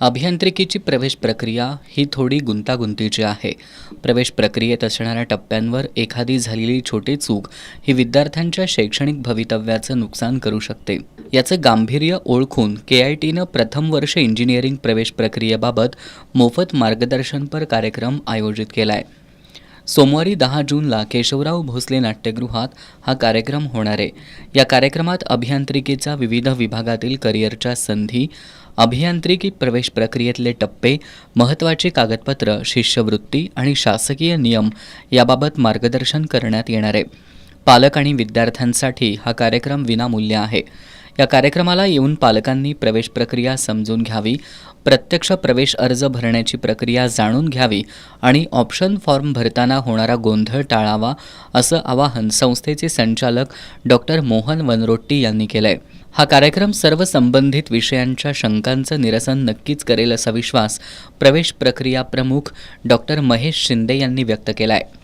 अभियांत्रिकीची प्रवेश प्रक्रिया ही थोडी गुंतागुंतीची आहे. प्रवेश प्रक्रियेत असणाऱ्या टप्प्यांवर एखादी झालेली छोटी चूक ही विद्यार्थ्यांच्या शैक्षणिक भवितव्याचं नुकसान करू शकते. याचं गांभीर्य ओळखून के आय टीनं प्रथम वर्ष इंजिनिअरिंग प्रवेश प्रक्रियेबाबत मोफत मार्गदर्शनपर कार्यक्रम आयोजित केला आहे सोमवारी दहा जूनला केशवराव भोसले नाट्यगृहात हा कार्यक्रम होणार आहे. या कार्यक्रमात अभियांत्रिकीचा विविध विभागातील करिअरच्या संधी अभियांत्रिकी प्रवेश प्रक्रियेतले टप्पे महत्त्वाची कागदपत्र शिष्यवृत्ती आणि शासकीय नियम याबाबत मार्गदर्शन करण्यात येणार आहे. पालक आणि विद्यार्थ्यांसाठी हा कार्यक्रम विनामूल्य आहे. या कार्यक्रमाला येऊन पालकांनी प्रवेश प्रक्रिया समजून घ्यावी प्रत्यक्ष प्रवेश अर्ज भरण्याची प्रक्रिया जाणून घ्यावी आणि ऑप्शन फॉर्म भरताना होणारा गोंधळ टाळावा असं आवाहन संस्थेचे संचालक डॉक्टर मोहन वनरोट्टी यांनी केलं आहे हा कार्यक्रम सर्व संबंधित विषयांच्या शंकांचं निरसन नक्कीच करेल असा विश्वास प्रवेश प्रक्रिया प्रमुख डॉक्टर महेश शिंदे यांनी व्यक्त केला आहे